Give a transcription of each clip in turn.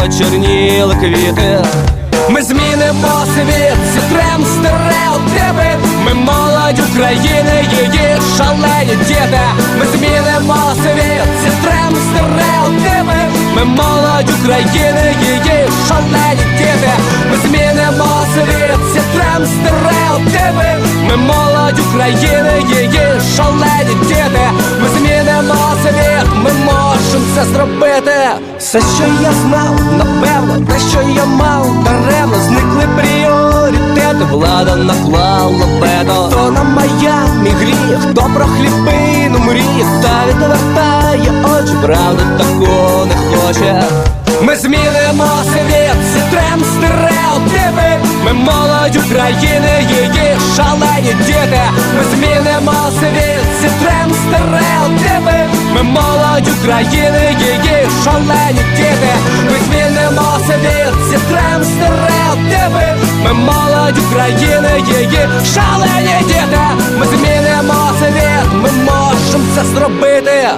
почерніли квіти. Ми змінимо світ, зітрем стереотипи Ми молодь України, її шалені діти. Ми змінимо світ, зітрем стереотипи Ми молодь України, її шалені діти. Ми змінимо світ, зітрем стереотипи Ми молодь України, її шалені діти. Ми змінимо світ, ми можемо це зробити Все, що я знав, напевно, те, що я мав, даремно зникли пріоритети, влада наклала вето То на Майамі гріх, хто про хлібину мріє, та відвертає очі, правда такого не хоче. Ми змінимо світ, зітрем стереотипи. Ми молодь України, її шалені діти. Ми змінимо світ, зітрем стереотипи. Ми молодь України, її шалені діти. Ми змінимо світ, зітрем стереотипи Ми молодь України, її шалені діти. Ми змінимо світ, ми можемо це зробити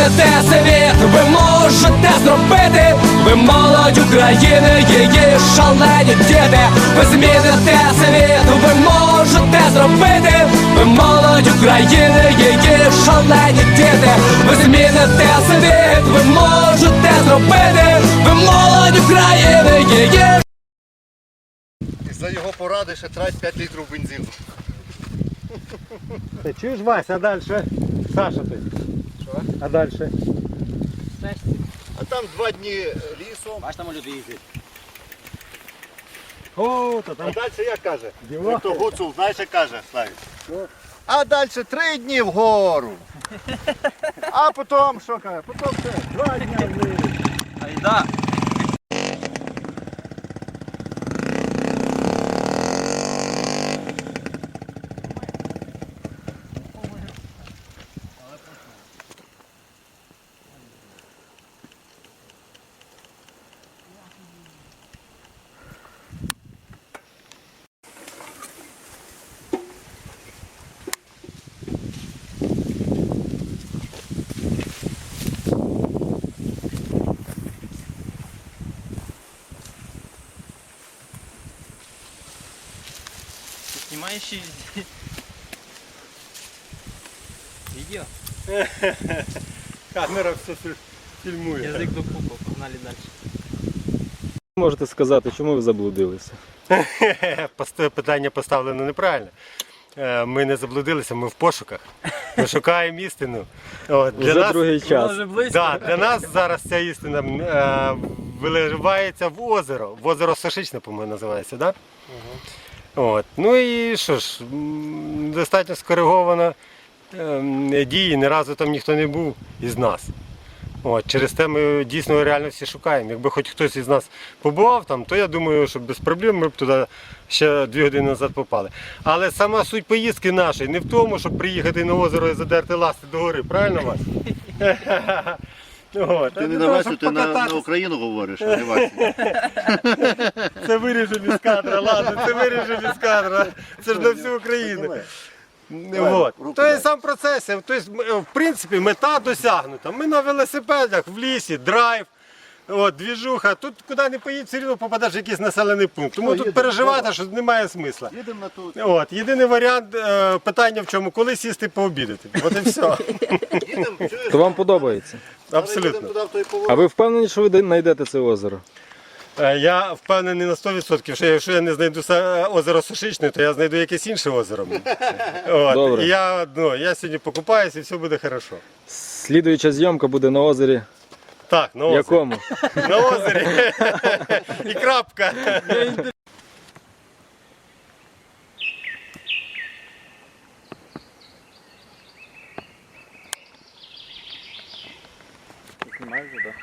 зміните світ, ви можете зробити Ви молодь України, її шалені діти Ви зміните світ, ви можете зробити Ви молодь України, її шалені діти Ви зміните світ, ви можете зробити Ви молодь України, її За його поради ще трать 5 літрів бензину. Ти чуєш, Вася, а далі? Саша ти. А далі? А там два дні лісом. Бач, там люди їздять. О, то А далі як каже? Діва. Хто Гуцул, знаєш, як каже, Славік? А далі три дні вгору. А потім, що каже? Потім все. Два дні вниз. Айда. И- видео? Камера все фільмує. Язык до пупа, погнали дальше. Можете сказати, чому ви заблудилися? Питання поставлено неправильно. Е, Ми не заблудилися, ми в пошуках. Ми шукаємо істину. От, для нас- другий час. Да, для нас зараз ця істина е, виливається в озеро. В озеро Сошичне, по-моєму, називається, так? Да? От. Ну і що ж, достатньо скориговано е, дії, ні разу там ніхто не був із нас. От, через те ми дійсно реально всі шукаємо. Якби хоч хтось із нас побував там, то я думаю, що без проблем ми б туди ще дві години назад попали. Але сама суть поїздки нашої не в тому, щоб приїхати на озеро і задерти ласти до гори, правильно вас? Ти не на Васю, ти на, на. Україну говориш, а не Васю. Це виріжемо із кадра, ладно, це виріжемо із кадра. Це ж на всю Україну. Вот. То є сам процес. Тобто, в принципі, мета досягнута. Ми на велосипедах в лісі, драйв. От, двіжуха, тут куди не поїдь, все одно попадеш в якийсь населений пункт. Тому тут переживати, що немає смисла. Їдемо на ту. От, єдиний варіант е, питання в чому, коли сісти пообідати. От і все. Їдемо, чуєш? То вам подобається. Але їдемо Абсолютно. туди в той А ви впевнені, що ви знайдете це озеро? Е, Я впевнений на 100%, що якщо я не знайду са- озеро Сушичне, то я знайду якесь інше озеро. От. Добре. І я, ну, я сьогодні покупаюся і все буде хорошо. Слідуюча зйомка буде на озері. Так, на озері. Якому? На озері. І крапка. Снимай уже,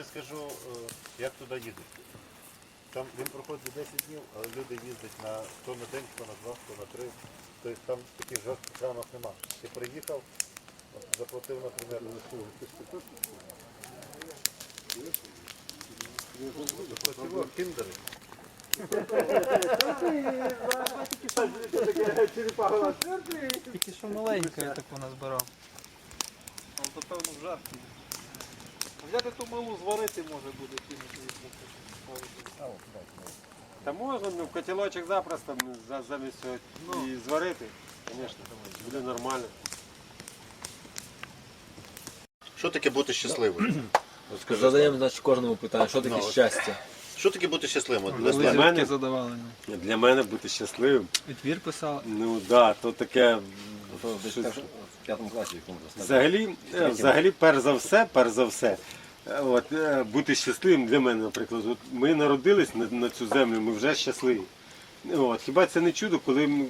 Тобі скажу, е, як туди їдуть. Там він проходить 10 днів, але люди їздять на 100 на день, 100 на 2, 100 на 3. Тобто там таких жорстких рамок нема. Ти приїхав, заплатив, наприклад, Заплатив кіндери. Тільки що маленька я таку назбирав. Але то певно в жарті. Взяти ту малу зварити може буде кинути Та можна, ну, котілочок запросто ну, за- замість цього і зварити. Звісно, буде нормально. Що таке бути щасливим? Скажи, Задаємо значить, кожному питання, що таке Ну, щастя? Що таке бути щасливим? От, Для мене, задавали. для мене бути щасливим, І твір писали. ну так, да, то таке. щось- В п'ятому класі якому Взагалі, е, взагалі, перш за все, перш за все, от, е, бути щасливим для мене, наприклад. От ми народились на, на цю землю, ми вже щасливі. От, хіба це не чудо, коли м,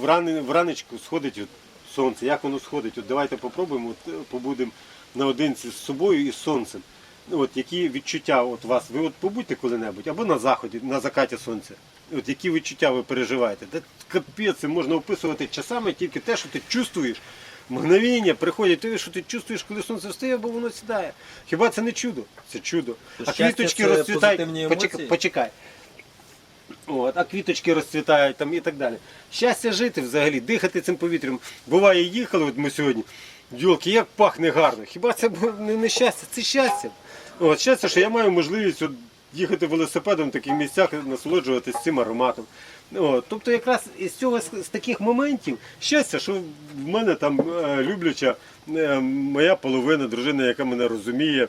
врани, вранечку сходить от, сонце, як воно сходить? От давайте попробуємо, от, е, побудемо наодинці з собою і з сонцем. От, які відчуття от вас, ви от побудьте коли-небудь, або на заході, на закаті сонця. От які відчуття ви переживаєте? Та капець, можна описувати часами тільки те, що ти чувствуєш. Мгновіння приходять те, що ти чувствуєш, коли сонце встає, або воно сідає. Хіба це не чудо? Це чудо. То а квіточки розцвітають. Почекай, почекай. От, а квіточки розцвітають там і так далі. Щастя жити взагалі, дихати цим повітрям. Буває, їхали, от ми сьогодні. Йолки, як пахне гарно. Хіба це не, не щастя? Це щастя. От, щастя, що я маю можливість от, їхати велосипедом в таких місцях, насолоджуватися цим ароматом. От, тобто якраз із цього з, таких моментів щастя, що в мене там е, любляча е, моя половина, дружина, яка мене розуміє,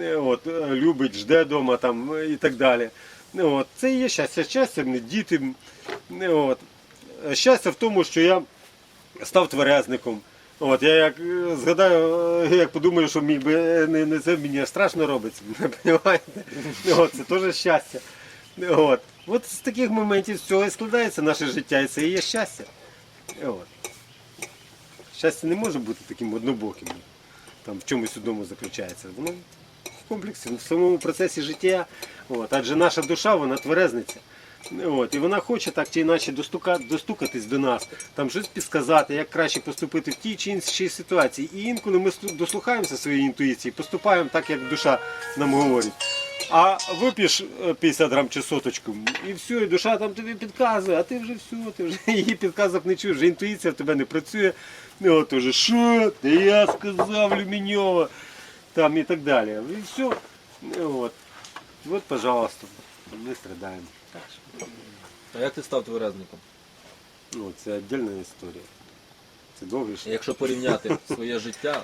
е, от, любить, жде вдома там і так далі. От, це і є щастя. Щастя діти. От. Щастя в тому, що я став тверезником. От, я як згадаю, як подумаю, що міг би не, не це мені страшно робиться. Понимаєте? От, це теж щастя. От. От з таких моментів з цього і складається наше життя, і це і є щастя. От. Щастя не може бути таким однобоким. Там в чомусь одному заключається. Воно в комплексі, в самому процесі життя. От. Адже наша душа, вона тверезниця. От, і вона хоче так чи інакше достука, достукатись до нас, там щось підсказати, як краще поступити в тій чи іншій ситуації. І інколи ми дослухаємося своєї інтуїції, поступаємо так, як душа нам говорить. А вип'єш е, 50 грам чи соточку, і все, і душа там тобі підказує, а ти вже все, ти вже її підказок не чуєш, вже інтуїція в тебе не працює. Ну, от уже, що? Я сказав Люміньова, там і так далі. І все. От. От, пожалуйста, ми страдаємо. А як ти став тверезником? Ну, це віддільна історія. Це довгий шлях. Якщо порівняти своє життя,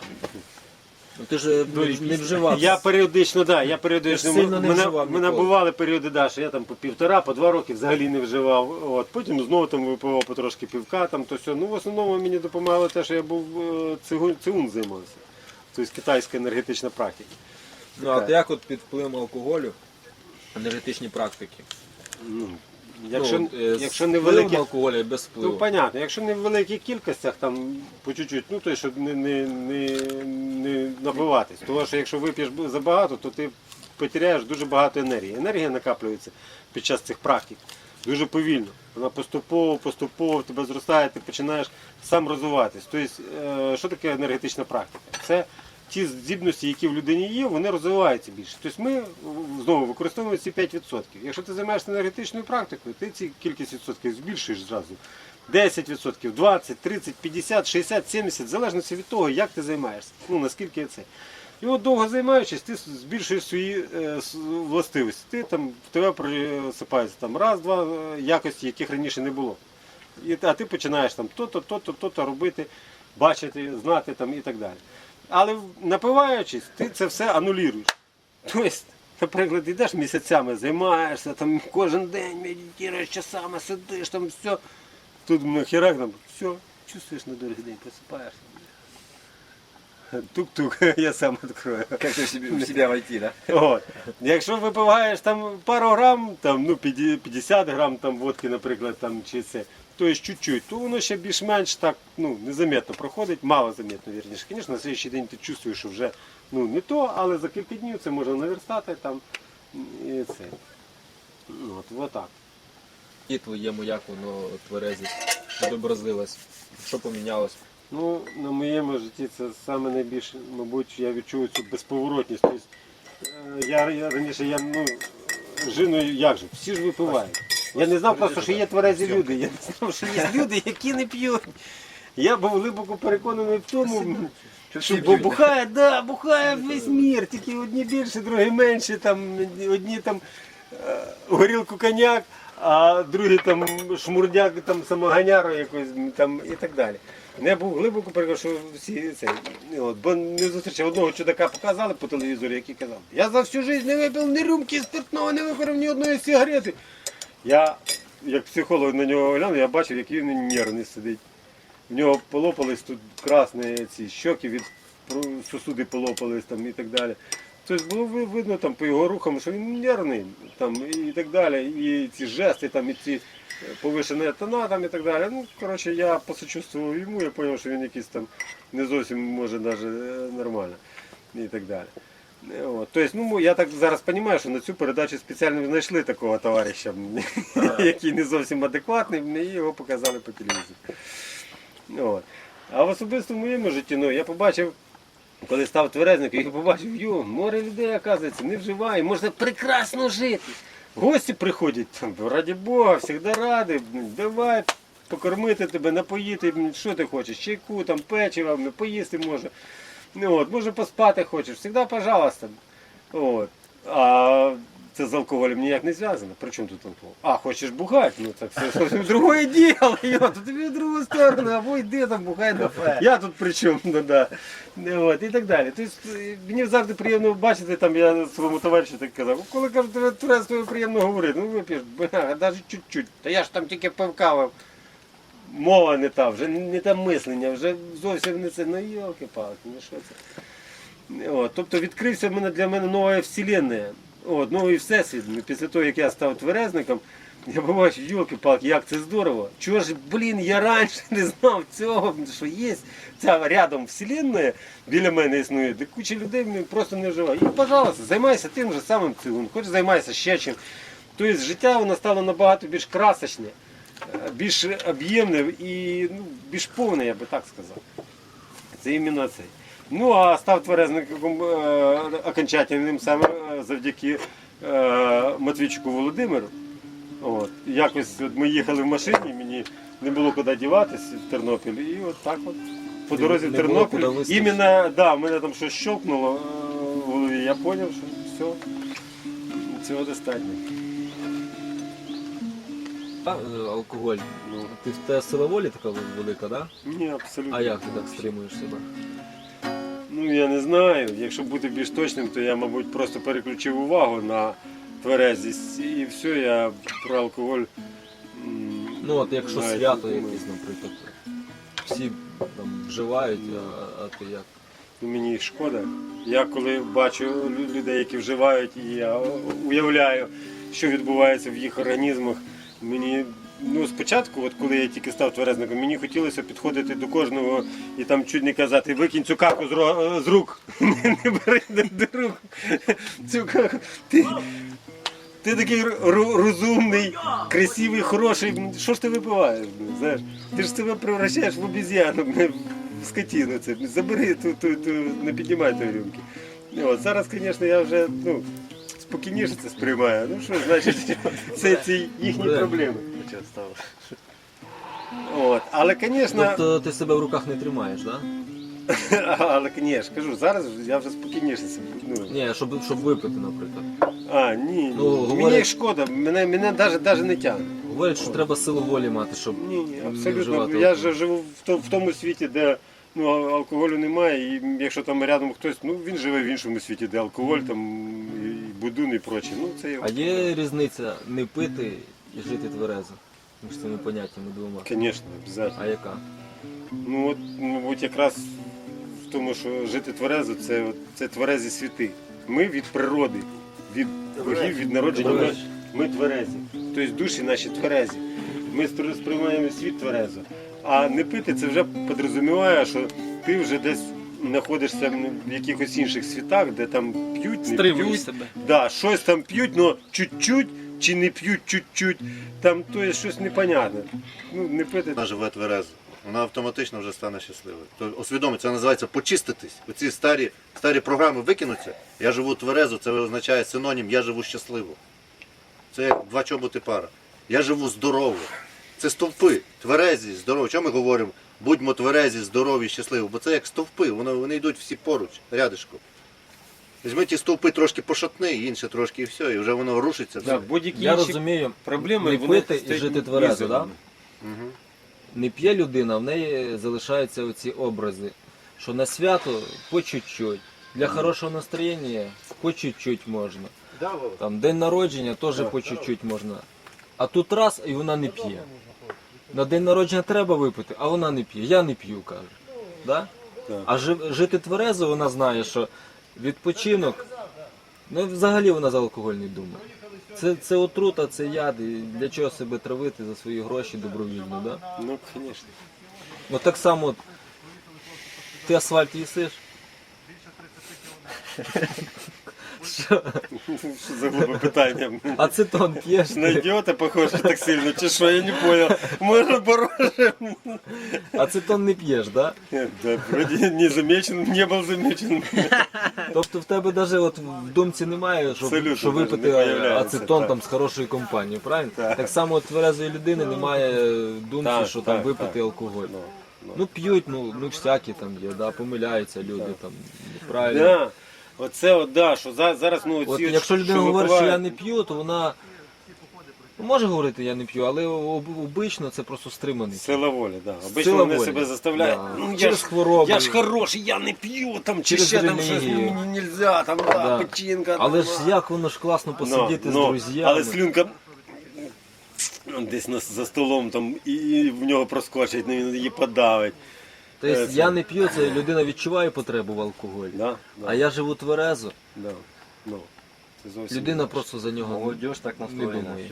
ти ж е, не вживав. Я періодично, да, я періодично. Ти сильно не мене, вживав мене ніколи. бували періоди, да, що я там по півтора, по два роки взагалі не вживав. От, потім знову там випивав потрошки півка, там то все. Ну, в основному мені допомагало те, що я був е, цигун, цигун займався. Тобто китайська енергетична практика. Ну а ти як от під впливом алкоголю, енергетичні практики? Ну, якщо, ну, е, з якщо не впливом великі, алкоголю і без впливу. Ну, понятно, якщо не в великих кількостях, там по чуть-чуть, ну то щоб не, не, не набиватись. Тому що якщо вип'єш забагато, то ти потеряєш дуже багато енергії. Енергія накаплюється під час цих практик дуже повільно. Вона поступово, поступово в тебе зростає, ти починаєш сам розвиватись. Тобто, е, що таке енергетична практика? Це ті здібності, які в людині є, вони розвиваються більше. Тобто ми знову використовуємо ці 5%. Якщо ти займаєшся енергетичною практикою, ти ці кількість відсотків збільшуєш зразу. 10%, 20, 30, 50, 60, 70, в залежності від того, як ти займаєшся. Ну, наскільки це. І от довго займаючись, ти збільшуєш свої е, властивості. Ти там в тебе просипається там раз, два е, якості, яких раніше не було. І, а ти починаєш там то-то, то-то, то-то робити, бачити, знати там і так далі. Але напиваючись, ти це все анулюєш. Тобто, наприклад, йдеш місяцями, займаєшся, там кожен день медитуєш, часами сидиш, там все. Тут на херак там, все, чувствуєш на другий день, просипаєшся. Тук-тук, я сам відкрою. Як в себе, в себе войти, да? От. Якщо випиваєш там пару грам, там, ну, 50 грам там, водки, наприклад, там, чи це, то є чуть-чуть, то воно ще більш-менш так ну, незаметно проходить, мало заметно, вірніше. Звісно, на слідчий день ти чувствуєш, що вже ну, не то, але за кілька днів це можна наверстати там і це. От, от так. І твоєму як воно тверезість відобразилось? Що помінялось? Ну, на моєму житті це саме найбільше, мабуть, я відчув цю безповоротність. Тобто, е, я, я раніше я ну, жив, ну як же, всі ж випивають. Я не знав просто, що є тверезі люди. Я не знав, що є люди, які не п'ють. Я був глибоко переконаний в тому, що бо бухає, да, бухає весь мір, тільки одні більше, другі менше, там, одні там е, горілку коньяк, а другі там шмурдяк, там самоганяру якось там і так далі. Я був глибоко переконаний, всі це. ну, От, бо не зустрічав одного чудака, показали по телевізору, який казав, я за всю життя не випив ні рюмки спиртного, не викорив ні одної сигарети. Я, як психолог на нього глянув, я бачив, який він нервний сидить. В нього полопались тут красні ці щоки від сосуди полопались там і так далі. Тобто було ви- видно там по його рухам, що він нервний там, і так далі. І ці жести, там, і ці е, повишені тона там, і так далі. Ну, коротше, я посочувствував йому, я зрозумів, що він якийсь там не зовсім може навіть нормально. І так далі. Е, От. Тобто, ну, я так зараз розумію, що на цю передачу спеціально знайшли такого товариша, який не зовсім адекватний, і його показали по телевізору. От. А в особистому моєму житті, ну, я побачив, коли став тверезником, я побачив, йо, море людей, оказується, не вживає, можна прекрасно жити. Гості приходять, там, раді Бога, завжди раді, давай покормити тебе, напоїти, що ти хочеш, чайку, там, печива, поїсти може. Ну, от, може поспати хочеш, завжди, пожалуйста. От. А це з алкоголем ніяк не зв'язано. При чому тут алкоголь? А, хочеш бухати? Ну так це зовсім другое діло. Йо, то тобі в другу сторону, або йди там бухай. Ну, я тут при чому? Ну, да. От, і так далі. Тобто, мені завжди приємно бачити, там я своєму товаришу так казав, коли кажуть, з приємно говорити, ну вип'єш, бля, навіть чуть-чуть. Та я ж там тільки пивкавив. Мова не та, вже не те мислення, вже зовсім не це. Ну йолки палки ну що це? От, тобто відкрився для мене нова вселенная. От, новий всесвіт. Після того, як я став тверезником, я побачив, йолки палки як це здорово. Чого ж, блін, я раніше не знав цього, що є ця рядом вселенная біля мене існує, де куча людей просто не вживає. І, пожалуйста, займайся тим же самим цим, хоч займайся ще чим. Тобто життя воно стало набагато більш красочне, е, більш об'ємне і ну, більш повне, я би так сказав. Це іменно це. Ну а став тверезником е, окончательним саме е, завдяки е, Матвійчуку Володимиру. От. Якось от ми їхали в машині, мені не було куди діватися в Тернопіль. І от так от. По дорозі в Тернопіль. Іменно, да, в мене там щось щелкнуло в голові. Я зрозумів, що все. Цього достатньо. А, алкоголь. Ну, Ти в тебе сила волі така велика, да? ні, абсолютно. А як ти так стримуєш себе? Ну я не знаю. Якщо бути більш точним, то я, мабуть, просто переключив увагу на тверезість і все, я про алкоголь. Ну от якщо навіть свято не думаю. якесь, наприклад. Всі там вживають, а, а ти як? Ну, Мені шкода. Я коли бачу лю- людей, які вживають, і я уявляю, що відбувається в їх організмах. Мені ну спочатку, от коли я тільки став тверезником, мені хотілося підходити до кожного і там чуть не казати, викинь цю каку з, ро- з рук. Не, бери до, рук. Цю каку. Ти, ти такий ру- розумний, красивий, хороший. Що ж ти випиваєш? блін, Знаєш? Ти ж себе превращаєш в обіз'яну, блін, в скотину. Це. Забери ту, ту, ту, не піднімай тої рюмки. От, зараз, звісно, я вже ну, спокійніше це сприймаю. Ну що, значить, це ці їхні Добре. проблеми. От. Але, звісно, Тобто ти себе в руках не тримаєш, так? але, звісно, кажу, зараз я вже спокійніше себе. Ну, Ні, щоб, щоб випити, наприклад. а, ні, Ну, ні. мені говорять- шкода, мене, мене навіть, навіть не тягне. Говорять, що треба силу волі мати, щоб Ні, ні, абсолютно. вживати Я ж живу в, то- в тому світі, де ну, алкоголю немає, і якщо там рядом хтось, ну він живе в іншому світі, де алкоголь, там і будун і прочі. Ну це. А є різниця не пити і жити тверезо? Між цими поняттями двома. Звісно, обов'язково. А яка? Ну от, мабуть, якраз в тому, що жити тверезо, це, от- це тверезі світи. Ми від природи, від богів, від народження, ми, Тверезі. ми тверезі. Тобто душі наші тверезі. Ми стр- сприймаємо світ тверезо. А не пити це вже підрозуміває, що ти вже десь знаходишся в якихось інших світах, де там п'ють, не Стримуєш п'ють. себе. Да, щось там п'ють, але чуть-чуть чи не п'ють чуть-чуть. Там то є щось непонятне. Ну, не пити. Вона живе тверезо. Вона автоматично вже стане щасливою. То усвідомить, це називається почиститись. Оці старі, старі програми викинуться. Я живу тверезо, це означає синонім я живу щасливо. Це як два чоботи пара. Я живу здорово. Це стовпи, тверезі, здорові. Чому ми говоримо? Будьмо тверезі, здорові, щасливі, бо це як стовпи, вони, вони йдуть всі поруч, рядишком. Візьми ті стовпи трошки пошатни, інше трошки і все, і вже воно рушиться. Да, будь-які Я інші розумію, проблеми не вони пити і стоять жити тверезо, да? Мгм. не п'є людина, в неї залишаються оці образи, що на свято по чуть-чуть, для хорошого настроєння по чуть-чуть можна. Да, Вова? Там день народження теж по чуть-чуть можна. А тут раз і вона не п'є. На день народження треба випити, а вона не п'є. Я не п'ю, каже. Да? Так. А жи- жити тверезо, вона знає, що відпочинок, ну взагалі вона за алкоголь не думає. Це, це отрута, це яд. І для чого себе травити за свої гроші добровільно, да? Ну, звісно. От так само от, ти асфальт їсиш. Що? Що за глупе питання? Ацетон п'єш. На ідіота похоже так сильно, чи що, я не понял. Може, пороже? Ацетон не п'єш, да? Да, вроде не замечен, не был замечен. Тобто в тебе навіть от в думці немає, щоб, Абсолютно що випити не ацетон так. там з хорошою компанією, правильно? Так. Само от тверезої людини немає думки, Так, що там так, випити так. алкоголь. Ну, ну. Ну п'ють, ну, ну всякі там є, да, помиляються люди там неправильно. Да. Оце от, да, що за- зараз, ну, От ці, якщо людина говорить, що випивають- я не п'ю, то вона ну, може говорити, я не п'ю, але об- обично це просто стриманий. Сила волі, да. Обично Сила вони волі. себе заставляють. Да. Ну, я Через ж, хвороби. я ж хороший, я не п'ю, там, чи Через ще там щось, релігію. ну, мені нельзя, там, да, Да. печінка. Але ж як воно ж класно посидіти з друзями. Але слюнка ну, десь на, за столом там, і, і в нього проскочить, ну, він її подавить. Тобто Е, це- я не п'ю, це людина відчуває потребу в алкоголі. Да, да, А я живу тверезо, да, ну, це зовсім людина інакше. просто за нього Молодіж так не думає.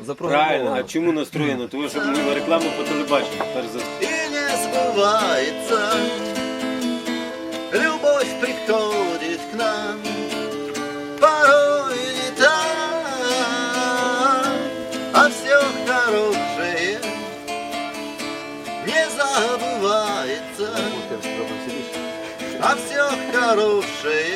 Все. Правильно, а чому настроєно? Тому що ми рекламу по телебаченню. Перш за І не збувається, Любовь приходить к нам А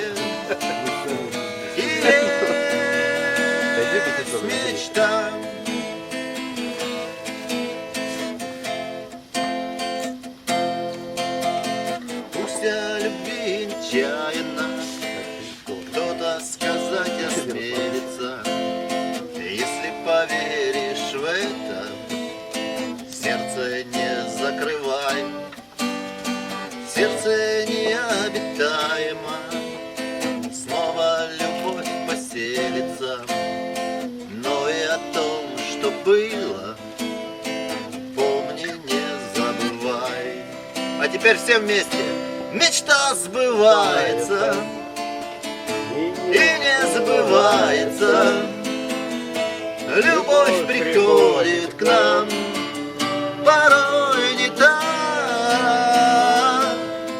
что было, помни, не забывай. А теперь все вместе. Мечта сбывается и не забывается. Любовь приходит к нам, порой не так,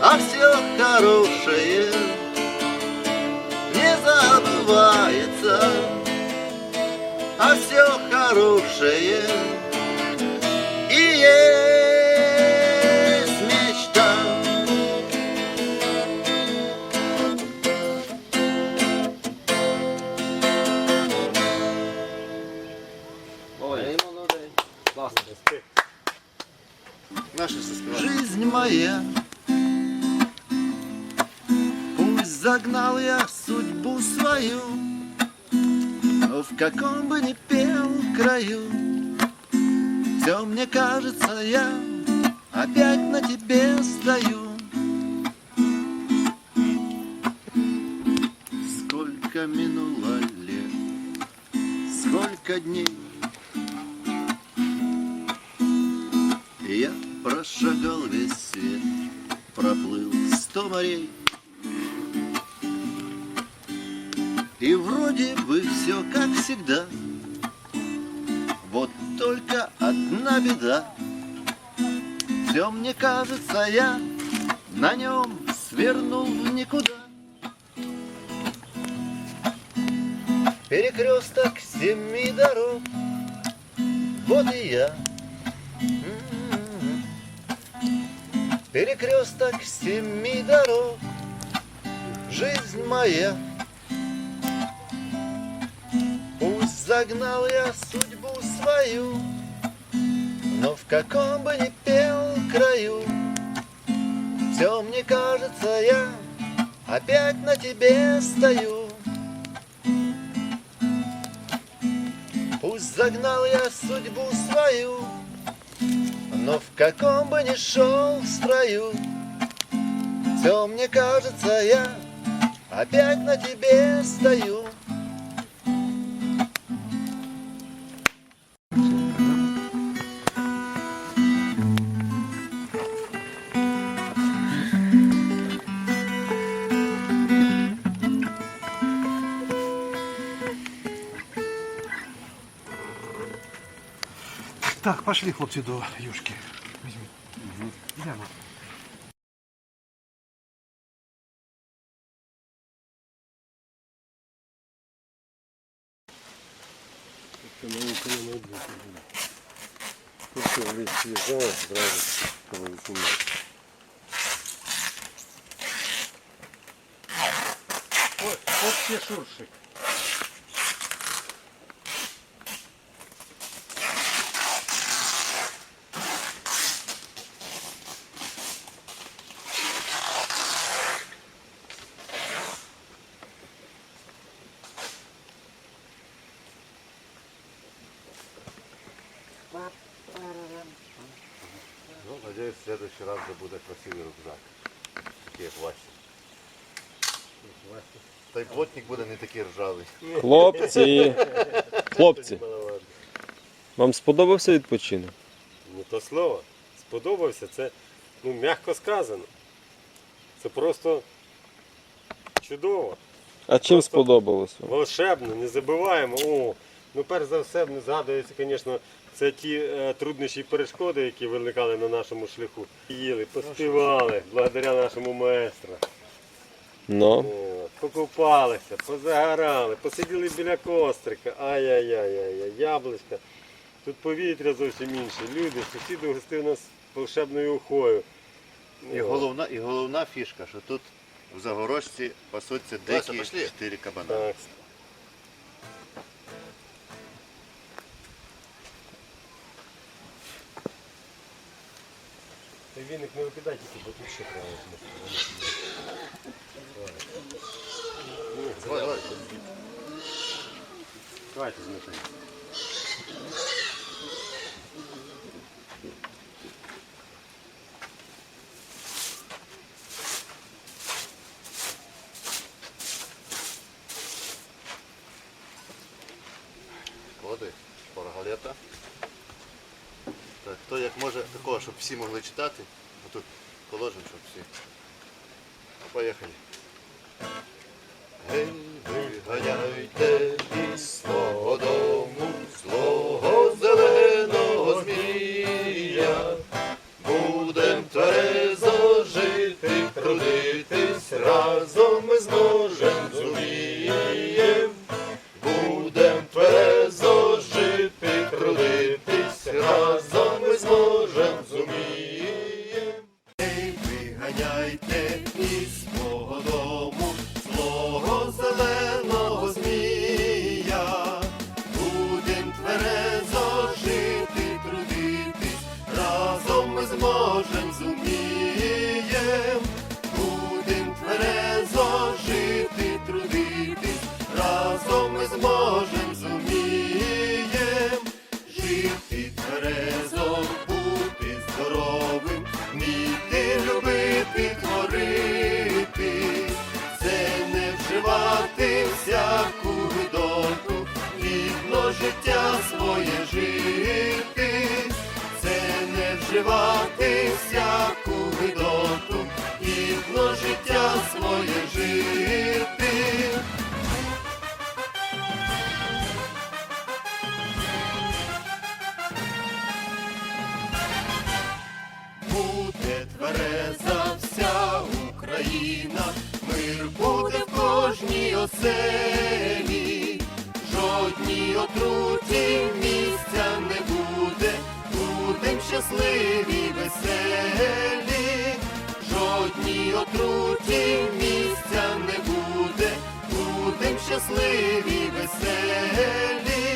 а все хорошее хорошее. И есть мечта. Жизнь моя, пусть загнал я судьбу свою, в каком бы ни пел краю, все мне кажется, я опять на тебе стою. Сколько минуло лет, сколько дней, Я прошагал весь свет, проплыл сто морей. И вроде все как всегда, вот только одна беда. Все мне кажется, я на нем свернул в никуда. Перекресток семи дорог, вот и я. Перекресток семи дорог, жизнь моя. Загнал я судьбу свою, но в каком бы ни пел краю, все мне кажется, я опять на тебе стою. Пусть загнал я судьбу свою, но в каком бы ни шел строю, все мне кажется, я опять на тебе стою. Так, пошли, хлопці, до юшки. Візьміть. Йдемо. Це наука не майбутнє буде. Тут що, ліс з'їжджає, зразу коли знімає. Ой, от ще шуршик. Ну, надеюсь, в следующий раз вже буде красивий рюкзак. Такий як Вася. Та й плотник буде не такий ржавий. Хлопці, хлопці, вам сподобався відпочинок? Ну то слово, сподобався, це ну, м'яко сказано. Це просто чудово. А чим Просто- сподобалося? Волшебно, не забуваємо. О, ну перш за все не згадується, звісно, це ті е, труднощі перешкоди, які виникали на нашому шляху. Їли, поспівали, благодаря нашому маестро. Ну, покупалися, позагорали, посиділи біля кострика. Ай-яй-яй-яй, яблучка. Тут повітря зовсім інше. Люди, сусіди гостив нас волшебною ухою. І головна, і головна фішка, що тут в Загорожці пасуться дикі чотири кабана. Так. Ти віник не викидай тільки, бо тут ще треба. Давай, давай. Давайте змити. Коди, шпаргалета. Так, хто як може такого, щоб всі могли читати. Тут положимо, щоб всі. Поїхали. Гей, виганяйте із не всяку видоту, гідно життя своє жити. Буде твереза вся Україна, мир буде в кожній оселі, жодній отруті щасливі, веселі, жодній отруті місця не буде, будем щасливі, веселі.